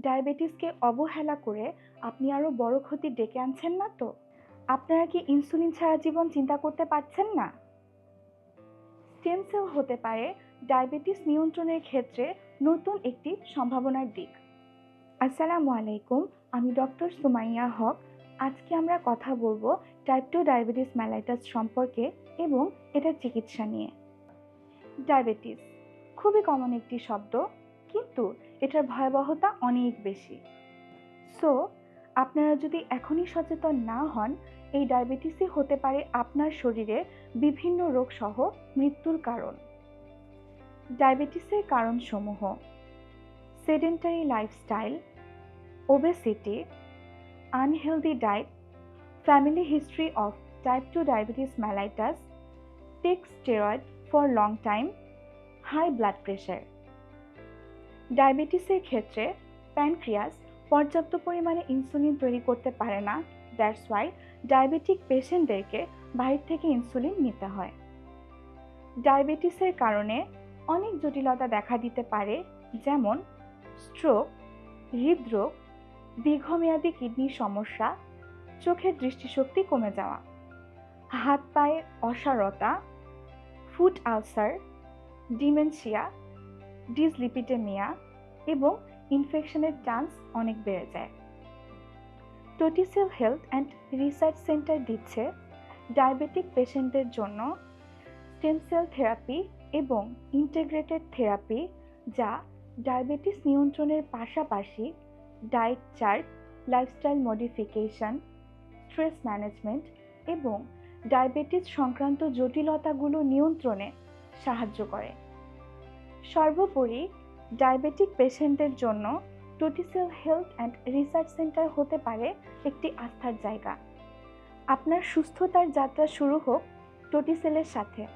ডায়াবেটিসকে অবহেলা করে আপনি আরও বড় ক্ষতি ডেকে আনছেন না তো? আপনারা কি ইনসুলিন ছাড়া জীবন চিন্তা করতে পারছেন না? স্টেম সেল হতে পারে ডায়াবেটিস নিয়ন্ত্রণের ক্ষেত্রে নতুন একটি সম্ভাবনার দিক। আসসালামু আলাইকুম, আমি ডক্টর সুমাইয়া হক। আজকে আমরা কথা বলব টাইপ টু ডায়াবেটিস ম্যালাইটাস সম্পর্কে এবং এটার চিকিৎসা নিয়ে। ডায়াবেটিস খুবই কমন একটি শব্দ। কিন্তু এটার ভয়াবহতা অনেক বেশি। সো আপনারা যদি এখনই সচেতন না হন, এই ডায়াবেটিসই হতে পারে আপনার শরীরে বিভিন্ন রোগসহ মৃত্যুর কারণ। ডায়াবেটিসের কারণসমূহ sedentary lifestyle obesity unhealthy diet family history of type two diabetes mellitus take steroid for long time high blood pressure ডায়াবেটিসের ক্ষেত্রে প্যানক্রিয়াস পর্যাপ্ত পরিমাণে ইনসুলিন তৈরি করতে পারে না। দ্যাটস ওয়াই ডায়াবেটিক পেশেন্টদেরকে বাইরে থেকে ইনসুলিন নিতে হয়। ডায়াবেটিসের কারণে অনেক জটিলতা দেখা দিতে পারে, যেমন স্ট্রোক হৃদরোগ, দীর্ঘমেয়াদী কিডনির সমস্যা, চোখের দৃষ্টিশক্তি কমে যাওয়া, হাত পায়ের অসারতা ফুড আলসার ডিমেনশিয়া ডিসলিপিটেমিয়া এবং ইনফেকশনের চান্স অনেক বেড়ে যায়। Toticell health and research centre দিচ্ছে ডায়াবেটিক পেশেন্টদের জন্য স্টেম সেল থেরাপি এবং ইন্টিগ্রেটেড থেরাপি যা ডায়াবেটিস নিয়ন্ত্রণের পাশাপাশি diet chart lifestyle modification stress management এবং ডায়াবেটিস সংক্রান্ত জটিলতাগুলো নিয়ন্ত্রণে সাহায্য করে। সর্বোপরি ডায়াবেটিক পেশেন্টদের জন্য Toticell health and research centre হতে পারে একটি আস্থার জায়গা। আপনার সুস্থতার যাত্রা শুরু হোক টোটিসেলের সাথে।